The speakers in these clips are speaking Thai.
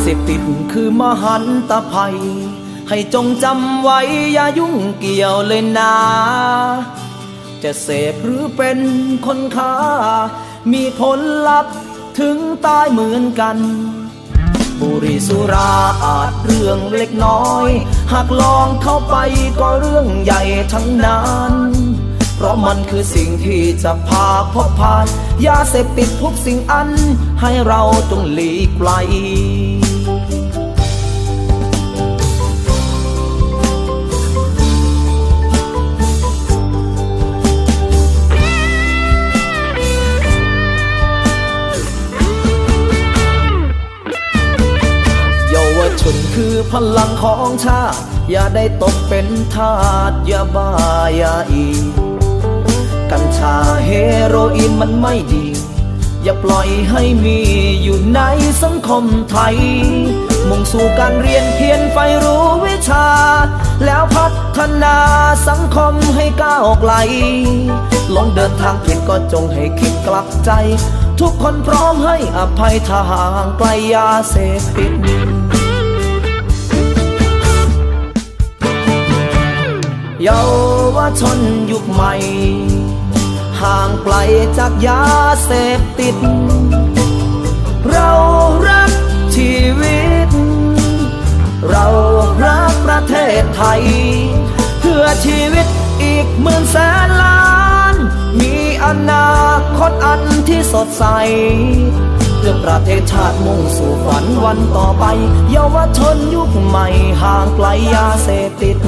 เสพติดคือมหันตภัย ให้จงจำไว้อย่ายุ่งเกี่ยวเลยนะ จะเสพหรือเป็นคนค้า มีผลลัพธ์ถึงตายเหมือนกันบุรีสุราอาจเรื่องเล็กน้อย หากลองเข้าไปก็เรื่องใหญ่ทั้งนั้น เพราะมันคือสิ่งที่จะพาพบผ่านยาเสพติดทุกสิ่งอัน ให้เราจงหลีกไกล คือพลังของชาติ อย่าได้ตกเป็นทาสอย่าบ้ายาอี กัญชาเฮโรอีนมันไม่ดี อย่าปล่อยให้มีอยู่ในสังคมไทย มุ่งสู่การเรียนเพียรไฟรู้วิชา แล้วพัฒนาสังคมให้ก้าวไกลลงเดินทางผิดก็จงให้คิดกลับใจ ทุกคนพร้อมให้อภัยถ้าห่างไกลยาเสพติด เยาวชนยุคใหม่ ห่างไกลจากยาเสพติด เรารักชีวิต เรารักประเทศไทย เพื่อชีวิตอีกหมื่นแสนล้าน มีอนาคตอันที่สดใสเพื่อประเทศชาติมุ่งสู่ฝันวันต่อไป เยาวชนยุคใหม่ห่างไกลยาเสพติด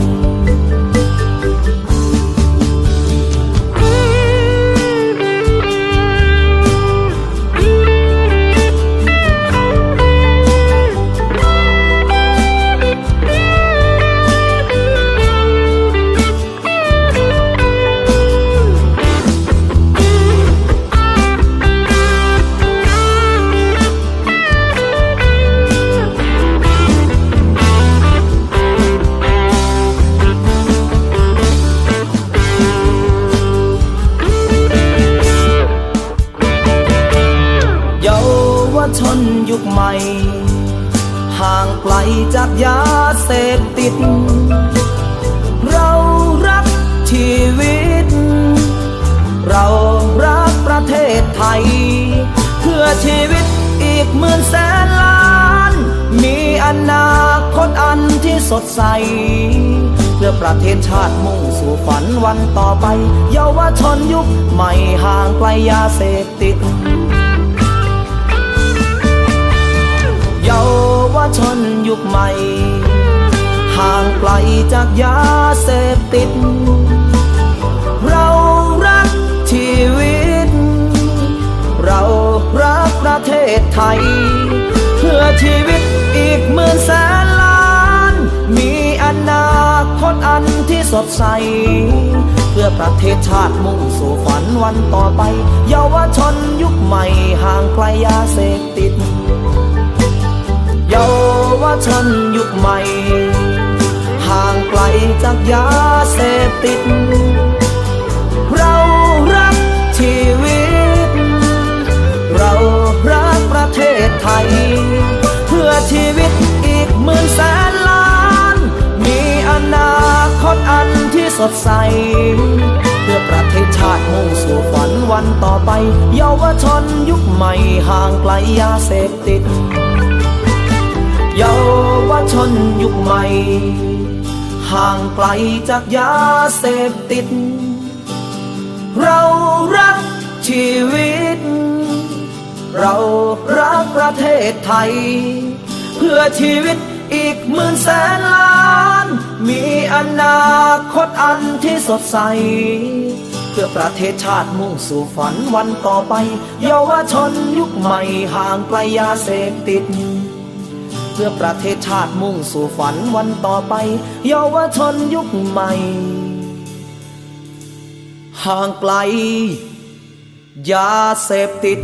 ชนยุคใหม่ ห่างไกลจากยาเสพติด เรารักชีวิต เรารักประเทศไทย เพื่อชีวิตอีกหมื่นแสนล้าน มีอนาคตอันที่สดใส เพื่อประเทศชาติมุ่งสู่ฝันวันต่อไป เยาวชนยุคใหม่ห่างไกลยาเสพติดาวชนยุคใหม่ ห่างไกลจากยาเสพติด เรารักชีวิต เรารักประเทศไทย เพื่อชีวิตอีกหมื่นแสนล้าน มีอนาคตอันที่สดใส เพื่อประเทศชาติมุ่งสู่ฝันวันต่อไป เยาวชนยุคใหม่ห่างไกลยาเสพติด เยาวชนยุคใหม่ ห่างไกลจากยาเสพติด เรารักชีวิต เรารักประเทศไทย เพื่อชีวิตอีกหมื่นแสนล้าน มีอนาคตอันที่สดใสเพื่อประเทศชาติมุ่งสู่ฝันวันต่อไป เยาวชนยุคใหม่ห่างไกลยาเสพติด นยุคใหม่ ห่างไกลจากยาเสพติด เรารักชีวิต เรารักประเทศไทย เพื่อชีวิตอีกหมื่นแสนล้าน มีอนาคตอันที่สดใส เพื่อประเทศชาติมุ่งสู่ฝันวันต่อไป เยาวชนยุคใหม่ห่างไกลยาเสพติด เพื่อประเทศชาติมุ่งสู่ฝันวันต่อไปเยาวชนยุคใหม่ ห่างไกลยาเสพติด